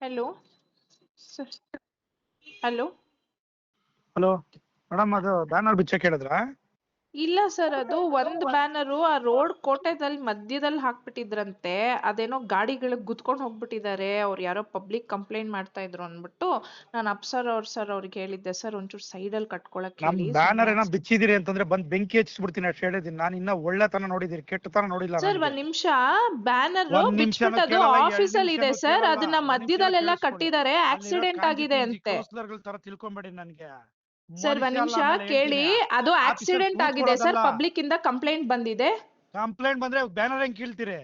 Hello hello hello madam ಅದು banner ಬಿಚ್ಚಕ್ಕೆ ಹೇಳಿದ್ರಾ? ಇಲ್ಲ ಸರ್ ಅದು ಒಂದು ಬ್ಯಾನರ್ ಆ ರೋಡ್ ಕೋಟೆದಲ್ಲಿ ಮಧ್ಯದಲ್ಲಿ ಹಾಕ್ಬಿಟ್ಟಿದ್ರಂತೆ ಅದೇನೋ ಗಾಡಿಗಳಿಗೆ ಗುದ್ಕೊಂಡು ಹೋಗ್ಬಿಟ್ಟಿದ್ದಾರೆ ಅವ್ರು ಯಾರೋ ಪಬ್ಲಿಕ್ ಕಂಪ್ಲೇಂಟ್ ಮಾಡ್ತಾ ಇದ್ರು ಅಂದ್ಬಿಟ್ಟು ನಾನು ಅಪ್ಸರ್ ಅವ್ರ ಸರ್ ಅವ್ರಿಗೆ ಹೇಳಿದ್ದೆ ಸರ್ ಒಂಚೂರು ಸೈಡಲ್ಲಿ ಕಟ್ಕೊಳಕ್ ನಮ್ ಹೇಳಿ ಬ್ಯಾನರ್ ಏನೋ ಬಿಚ್ಚಿದಿರಿ ಅಂತಂದ್ರೆ ಬಂದ್ ಬೆಂಕಿ ಹಚ್ಚಿಸ್ಬಿಡ್ತೀನಿ ಅಷ್ಟು ಹೇಳಿದೀನಿ ನಾನು ಇನ್ನ ಒಳ್ಳೆತನ ನೋಡಿದೀನಿ ಕೆಟ್ಟತನ ನೋಡಿಲ್ಲ ಸರ್ ನನಗೆ. ಒಂದ್ ನಿಮಿಷ ಬ್ಯಾನರ್ ಒಂದ್ ನಿಮಿಷನೂ ಬಿಚ್ಬಿಟ್ಟು ಅದು ಕೇಳಲ್ಲ, ಎರಡ್ ಆಫೀಸ್ ಅಲ್ಲಿ ಇದೆ ನಿಮಿಷನೂ ಸರ್ ಕೇಳಲ್ಲ, ಅದನ್ನ ಮಧ್ಯದಲ್ಲೆಲ್ಲ ಕೇಳಿಸ್ಕೊಳ್ಳಿ. ಕಟ್ಟಿದ್ದಾರೆ ಆಕ್ಸಿಡೆಂಟ್ ಆಗಿದೆ ಅಂತೆ ಕೌನ್ಸಿಲರ್ಗಳ್ ತರ ತಿಳ್ಕೊಂಬೇಡಿ ನನ್ಗೆ ಸರ್ ಒಂದ್ ನಿಮಿಷ ಕೇಳಿ. ಅದು ಆಕ್ಸಿಡೆಂಟ್ ಆಗಿದೆ ಸರ್. ಪಬ್ಲಿಕ್ ಇಂದ ಕಂಪ್ಲೇಂಟ್ ಬಂದಿದೆ. ಕಂಪ್ಲೇಂಟ್ ಬಂದ್ರೆ ಬ್ಯಾನರ್ ಹೆಂಗ್ ಕೀಳ್ತೀರಿ?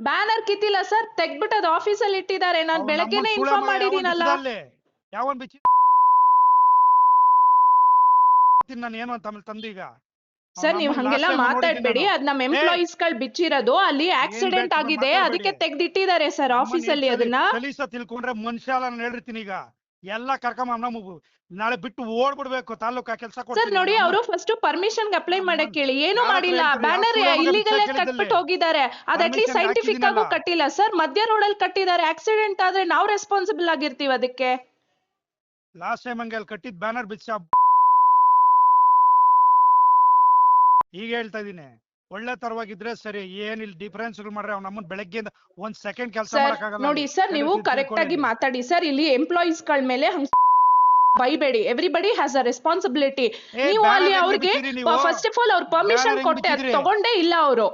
Banner ಕಿತ್ತಿಲ್ಲ sir. ತೆಗ್ಬಿಟ್ಟು ಅದು ಆಫೀಸ್ ಅಲ್ಲಿ ಇಟ್ಟಿದ್ದಾರೆ. ನಾನು ಬೆಳಗ್ಗೆನೆ ಇನ್ಫಾರ್ಮ್ ಮಾಡಿದೀನಲ್ಲ? ಯಾವನ್ ಬಿಚ್ಚಿ ನಾನು ಏನು ಅಂತ ತಂದೀಗ ಸರ್ ನೀವ್ ಹಂಗೆಲ್ಲ ಮಾತಾಡ್ಬೇಡಿ. ಅದ್ ನಮ್ ಎಂಪ್ಲಾಯೀಸ್ಗಳು ಬಿಚ್ಚಿರೋದು. ಅಲ್ಲಿ ಆಕ್ಸಿಡೆಂಟ್ ಆಗಿದೆ. ಅದಕ್ಕೆ ತೆಗ್ದಿಟ್ಟಿದ್ದಾರೆ ಸರ್ ಆಫೀಸ್ ಅಲ್ಲಿ ಅದನ್ನ. ಕಲೀಸ ತಿಳ್ಕೊಂಡ್ರೆ ಮನುಷ್ಯ ನಾನು ಹೇಳಿರ್ತೀನಿ ಈಗ. ಎಲ್ಲ ಕರ್ಕೊಂಬ ನಮ್ಮ ನಾಳೆ ಬಿಟ್ಟು ಓಡ್ಬಿಡ್ಬೇಕು ತಾಲೂಕಾ ಕೆಲಸ ಸರ್ ನೋಡಿ ಅವರು ಫಸ್ಟ್ ಪರ್ಮಿಷನ್ ಅಪ್ಲೈ ಮಾಡಕ್ ಹೇಳಿ ಏನು ಮಾಡಿಲ್ಲ? ಬ್ಯಾನರ್ ಇಲ್ಲಿಗಲ್ ಕಟ್ಬಿಟ್ಟು ಹೋಗಿದ್ದಾರೆ. ಅದ್ ಅಟ್ಲೀಸ್ಟ್ ಸೈಂಟಿಫಿಕ್ ಆಗು ಕಟ್ಟಿಲ್ಲ ಸರ್ ಮಧ್ಯ ರೋಡ್ ಅಲ್ಲಿ ಕಟ್ಟಿದ್ದಾರೆ ಆಕ್ಸಿಡೆಂಟ್ ಆದ್ರೆ ನಾವ್ ರೆಸ್ಪಾನ್ಸಿಬಲ್ ಆಗಿರ್ತೀವಿ ಅದಕ್ಕೆ. ಲಾಸ್ಟ್ ಟೈಮ್ ಹಂಗೆ ಅಲ್ಲಿ ಕಟ್ಟಿದ್ ಬ್ಯಾನರ್ ಬಿಚ್ಚ. ಈಗ ಹೇಳ್ತಾ ಇದೀನಿ ಒಳ್ಳೆ ತರವಾಗಿದ್ರೆ ಸರಿ ಏನಿಲ್ಲ ಡಿಫರೆನ್ಸ್ ಮಾಡ್ರೆ ಅವ್ನ ನಮ್ಮನ್ ಬೆಳಗ್ಗೆಯಿಂದ ಒಂದ್ ಸೆಕೆಂಡ್ ಕೆಲಸ ಮಾಡಕ್ಕಾಗಲ್ಲ. ನೋಡಿ ಸರ್ ನೀವು ಕರೆಕ್ಟ್ ಆಗಿ ಮಾತಾಡಿ. ಸರ್ ಇಲ್ಲಿ ಎಂಪ್ಲಾಯೀಸ್ಗಳ ಮೇಲೆ ಹಂಗ್ ಬೈಬೇಡಿ. ಎವ್ರಿಬಡಿ ಹ್ಯಾಸ್ ಅ ರೆಸ್ಪಾನ್ಸಿಬಿಲಿಟಿ ನೀವು ಅಲ್ಲಿ ಅವ್ರಿಗೆ ಫಸ್ಟ್ ಆಫ್ ಆಲ್ ಅವ್ರ ಪರ್ಮಿಷನ್ ಕೊಟ್ಟೆ? ತಗೊಂಡೇ ಇಲ್ಲ ಅವರು.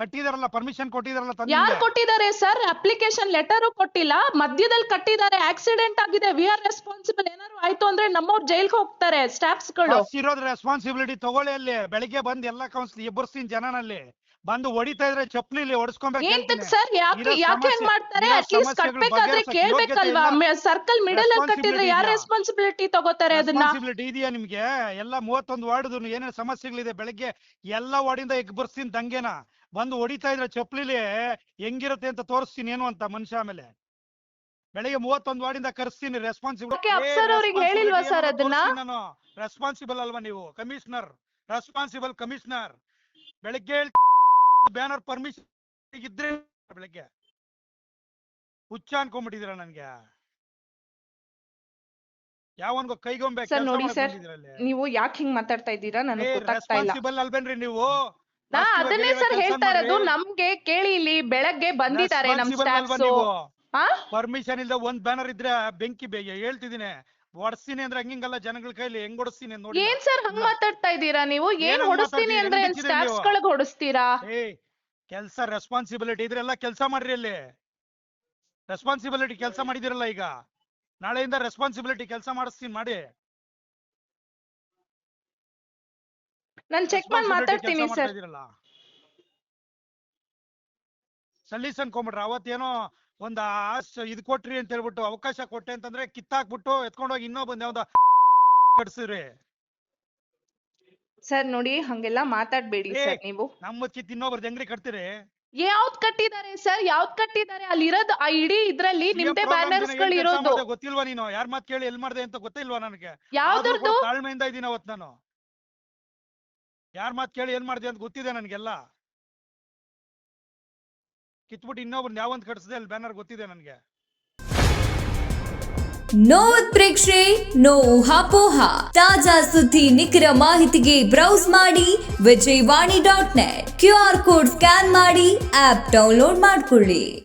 ಕಟ್ಟಿದಾರಲ್ಲ ಪರ್ಮಿಷನ್ ಕೊಟ್ಟಿದಾರಲ್ಲ ಯಾರು ಕೊಟ್ಟಿದ್ದಾರೆ ಸರ್? ಅಪ್ಲಿಕೇಶನ್ ಲೆಟರ್ ಕೊಟ್ಟಿಲ್ಲ. ಮಧ್ಯದಲ್ಲಿ ಕಟ್ಟಿದ್ದಾರೆ. ಆಕ್ಸಿಡೆಂಟ್ ಆಗಿದೆ. ವಿ ಆರ್ ರೆಸ್ಪಾನ್ಸಿಬಲ್ ಏನಾದ್ರು ಆಯ್ತು ಅಂದ್ರೆ ನಮ್ಮವ್ರು ಜೈಲ್ಗೆ ಹೋಗ್ತಾರೆ ಸ್ಟಾಫ್ಸ್ಗಳು. ಇರೋದ್ ರೆಸ್ಪಾನ್ಸಿಬಿಲಿಟಿ ತಗೊಳ್ಳಿ ಅಲ್ಲಿ. ಬೆಳಿಗ್ಗೆ ಬಂದ್ ಎಲ್ಲಾ ಕೌನ್ಸಿಲ್ ಎಬ್ಬರ್ಸ್ತೀನಿ ಜನನಲ್ಲಿ. ಬಂದು ಹೊಡಿತಾ ಇದ್ರೆ ಚಪ್ಲಿ ಇಲ್ಲಿ ಹೊಡಿಸ್ಕೊಬೇಕು ಸರ್? ಯಾಕೆ ಯಾಕೆ ಹಂಗ್ ಮಾಡ್ತಾರೆ? ಅಟ್ಲೀಸ್ಟ್ ಸಮಸ್ಯೆಗಳು ಕಟ್ಬೇಕಾದ್ರೆ ಕೇಳ್ಬೇಕಲ್ವಾ? ಸರ್ಕಲ್ ಮಿಡಲ್ ಅಲ್ಲಿ ಕಟ್ಟಿದ್ರೆ Responsibility ಯಾರು ಇದೆಯಾ? ರೆಸ್ಪಾನ್ಸಿಬಿಲಿಟಿ ತಗೋತಾರೆ ಅದನ್ನ? ರೆಸ್ಪಾನ್ಸಿಬಿಲಿಟಿ ಇದೆಯಾ ನಿಮ್ಗೆ? ಎಲ್ಲ ಮೂವತ್ತೊಂದು ವಾರ್ಡ್ ಏನೇನು ಸಮಸ್ಯೆಗಳಿದೆ ಬೆಳಗ್ಗೆ? ಎಲ್ಲ ವಾರ್ಡಿಂದ ಎಗ್ಬರ್ಸ್ತೀನಿ ದಂಗೆನ. ಬಂದು ಹೊಡಿತಾ ಇದ್ರೆ ಚಪ್ಪಲಿಲಿ ಹೆಂಗಿರುತ್ತೆ ಅಂತ ತೋರಿಸ್ತೀನಿ ಏನು ಅಂತ ಮನುಷ್ಯ ಆಮೇಲೆ. ಬೆಳಿಗ್ಗೆ ಮೂವತ್ತೊಂದು ವಾರ್ಡಿಂದ ಕರೆಸ್ತೀನಿ ರೆಸ್ಪಾನ್ಸಿಬಲ್? ನಾನು. ರೆಸ್ಪಾನ್ಸಿಬಲ್ ಅಲ್ವಾ ನೀವು? ಕಮಿಷನರ್ ರೆಸ್ಪಾನ್ಸಿಬಲ್ ಕಮಿಷನರ್ ಬೆಳಿಗ್ಗೆ ಬ್ಯಾನರ್ ಪರ್ಮಿಷನ್ ಇದ್ರೆ ಬೆಳಗ್ಗೆ. ಹುಚ್ಚ ಅನ್ಕೊಂಡ್ಬಿಟ್ಟಿದೀರ ನನ್ಗೆ? ಯಾವನ್ಗೋ ಕೈಗೊಂಬೆ ಕೆಲ್ಸ ನೋಡಿ ಸರ್. ನೀವು ಯಾಕೆ ಹಿಂಗ್ ಮಾತಾಡ್ತಾ ಇದ್ದೀರಾ? ನನಗೆ ಗೊತ್ತಾಗ್ತಾ ಇಲ್ಲ. ಅಲ್ಬೇನ್ರಿ ನೀವು? ನಾ ಅದನ್ನೇ ಸರ್ ಹೇಳ್ತಾ ಇರೋದು. ನಮ್ಗೆ ಕೇಳಿ ಇಲ್ಲಿ ಬೆಳಗ್ಗೆ ಬಂದಿದ್ದಾರೆ ನಮ್ ಸ್ಟಾಫ್ಸ್ ಪರ್ಮಿಷನ್ ಇಲ್ದ ಒಂದ್ ಬ್ಯಾನರ್ ಇದ್ರೆ ಬೆಂಕಿ ಬೇಗ ಹೇಳ್ತಿದ್ದೀನಿ. ಹೊಡ್ಸ್ತೀನಿ ಅಂದ್ರೆ ಹಂಗಿಂಗಲ್ಲ ಜನಗಳ ಕೈಲಿ ಹೆಂಗ್ ಹೊಡಿಸ್ತೀನಿ ನೋಡಿ ಏನ್ ಸರ್ ಹಂಗ್ ಮಾತಾಡ್ತಾ ಇದ್ದೀರಾ ನೀವು? ಏನ್ ಹೊಡಿಸ್ತೀನಿ ಮಾತಾಡ್ತೀರಿ? ಅಂದ್ರೆ ಹೆಂಗ್ ಸ್ಟಾಫ್ಸ್ ನೀವು? ಗಳಿಗೆ ಹೊಡಿಸ್ತೀರಾ ಏ ಕೆಲ್ಸ ರೆಸ್ಪಾನ್ಸಿಬಿಲಿಟಿ ಇದ್ರೆಲ್ಲ ಕೆಲಸ ಮಾಡ್ರಿ ಅಲ್ಲಿ. ರೆಸ್ಪಾನ್ಸಿಬಿಲಿಟಿ ಕೆಲಸ ಮಾಡಿದಿರಲ್ಲ ಈಗ. ನಾಳೆಯಿಂದ ರೆಸ್ಪಾನ್ಸಿಬಿಲಿಟಿ ಕೆಲಸ ಮಾಡಿಸ್ತೀನಿ ಮಾಡಿ. ನಾನ್ ಚೆಕ್ ಮಾಡಿ ಮಾತಾಡ್ತೀನಿ ಸರ್. ಸಲೀಸ್ ಅನ್ಕೊಂಬಿಟ್ರ ಅವತ್ತೇನೋ ಒಂದ್ ಆಸ್ ಇದ್ ಕೊಟ್ರಿ ಅಂತ ಹೇಳ್ಬಿಟ್ಟು ಅವಕಾಶ ಕೊಟ್ಟೆ ಅಂತಂದ್ರೆ ಕಿತ್ತಾಕ್ಬಿಟ್ಟು ಎತ್ಕೊಂಡೋಗಿ ಇನ್ನೊಬ್ಬ ಯಾವ್ದ ಕಟ್ಸಿದ್ರಿ ಸರ್ ನೋಡಿ ಹಂಗೆಲ್ಲ ಮಾತಾಡ್ಬೇಡಿ ಸರ್ ನೀವು. ನಮ್ಮ ಕಿತ್ ಇನ್ನೊಬ್ರದ್ ಜಂಗ್ರಿ ಕಟ್ತೀರಿ? ಯಾವ್ದ್ ಕಟ್ಟಿದ್ದಾರೆ ಸರ್? ಯಾವ್ದ್ ಕಟ್ಟಿದ್ದಾರೆ? ಅಲ್ಲಿ ಇರೋದು ಆ ಇಡೀ ಇದ್ರಲ್ಲಿ ನಿಮ್ದೇ ಬ್ಯಾನರ್ಸ್ಗಳು ಇರೋದು ಗೊತ್ತಿಲ್ವಾ ನೀನು? ಯಾರ್ ಮಾತ್ ಕೇಳಿ ಎಲ್ ಮಾಡ್ದೆ ಅಂತ ಗೊತ್ತಿಲ್ವಾ ನನಗೆ? ಯಾವ್ದು ಯಾವ್ದ್ರದ್ದು ತಾಳ್ಮೆಯಿಂದ ಇದೀನಿ ಅವತ್ ನಾನು. ಯಾರ್ ಮಾತ್ ಕೇಳಿ ಏನ್ ಮಾಡ್ದೆ ಅಂತ ಗೊತ್ತಿದೆ ನನ್ಗೆಲ್ಲ. ಕಿತ್ಬಿಟ್ಟು ಯಾವ ಯಾವಂತ ಕಟ್ಸದೆ ಅಲ್ಲಿ ಬ್ಯಾನರ್ ಗೊತ್ತಿದೆ ನನಗೆ. ನೋ ಉತ್ಪ್ರೇಕ್ಷೆ ನೋ ಊಹಾಪೋಹ ತಾಜಾ ಸುದ್ದಿ ನಿಖರ ಮಾಹಿತಿಗೆ ಬ್ರೌಸ್ ಮಾಡಿ Vijayavani dot net Q R code scan ಮಾಡಿ ಆಪ್ ಡೌನ್ಲೋಡ್ ಮಾಡಿಕೊಳ್ಳಿ.